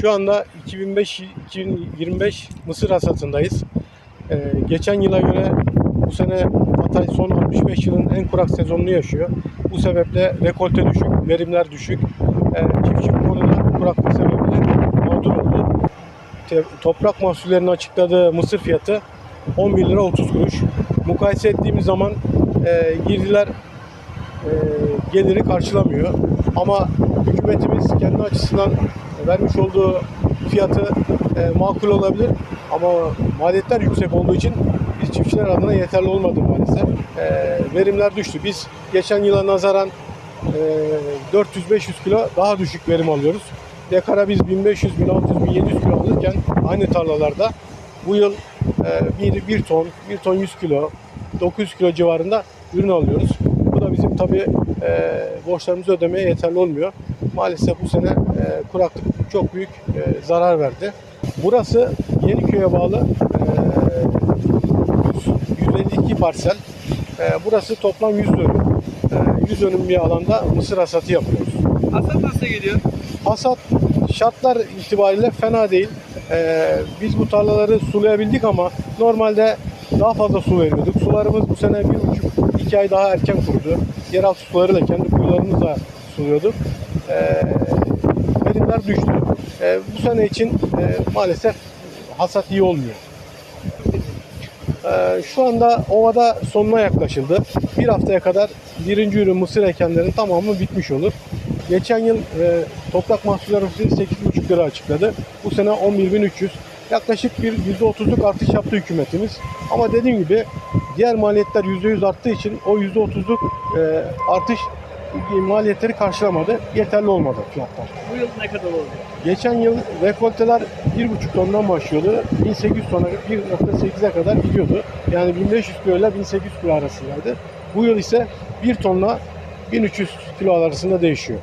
Şu anda 2005-2025 mısır hasatındayız. Ee, geçen yıla göre bu sene Hatay son 65 yılın en kurak sezonunu yaşıyor. Bu sebeple rekolte düşük, verimler düşük. Ee, çiftçi bu konuda kuraklık sebebiyle mağdur oldu. Te- toprak mahsullerinin açıkladığı mısır fiyatı 11 lira 30 kuruş. Mukayese ettiğimiz zaman e, girdiler e, geliri karşılamıyor. Ama hükümetimiz kendi açısından vermiş olduğu fiyatı e, makul olabilir. Ama maliyetler yüksek olduğu için biz çiftçiler adına yeterli olmadı maalesef. E, verimler düştü. Biz geçen yıla nazaran e, 400-500 kilo daha düşük verim alıyoruz. Dekara biz 1500, 1600, 1700 kilo alırken aynı tarlalarda bu yıl e, bir, bir ton, bir ton 100 kilo, 900 kilo civarında ürün alıyoruz. Bu da bizim tabii e, borçlarımızı ödemeye yeterli olmuyor. Maalesef bu sene e, kuraklık çok büyük e, zarar verdi. Burası Yeniköy'e bağlı e, 152 parsel. E, burası toplam 100 dönüm. E, 100 dönüm bir alanda mısır hasatı yapıyoruz. Hasat nasıl gidiyor? Hasat şartlar itibariyle fena değil. Ee, biz bu tarlaları sulayabildik ama normalde daha fazla su veriyorduk. Sularımız bu sene bir buçuk, iki ay daha erken kurudu. Yeraltı sularıyla kendi kuyularımızla suluyorduk. Ee, verimler düştü. Ee, bu sene için e, maalesef hasat iyi olmuyor. Ee, şu anda ovada sonuna yaklaşıldı. Bir haftaya kadar birinci ürün mısır ekenlerin tamamı bitmiş olur. Geçen yıl e, toprak mahsulleri ofisi 8,5 lira açıkladı. Bu sene 11.300. Yaklaşık bir %30'luk artış yaptı hükümetimiz. Ama dediğim gibi diğer maliyetler %100 arttığı için o %30'luk e, artış maliyetleri karşılamadı. Yeterli olmadı fiyatlar. Bu yıl ne kadar oldu? Geçen yıl rekolteler 1,5 tondan başlıyordu. 1800 tona 1.8'e kadar gidiyordu. Yani 1500 kilo ile 1800 kilo arasındaydı. Bu yıl ise 1 tonla 1300 kilo arasında değişiyor.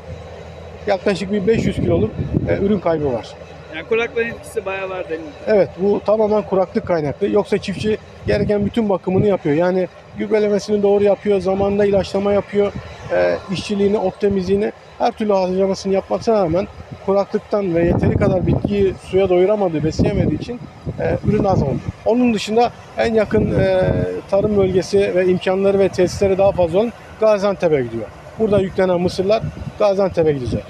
Yaklaşık bir 500 kiloluk e, ürün kaybı var. Yani kuraklığın etkisi bayağı var denildi. Evet bu tamamen kuraklık kaynaklı. Yoksa çiftçi gereken bütün bakımını yapıyor. Yani gübrelemesini doğru yapıyor, zamanında ilaçlama yapıyor, e, işçiliğini, ot temizliğini her türlü harcamasını yapmasına rağmen kuraklıktan ve yeteri kadar bitkiyi suya doyuramadığı, besleyemediği için e, ürün az oldu. Onun dışında en yakın e, tarım bölgesi ve imkanları ve tesisleri daha fazla olan Gaziantep'e gidiyor. Burada yüklenen mısırlar Gaziantep'e gidecek.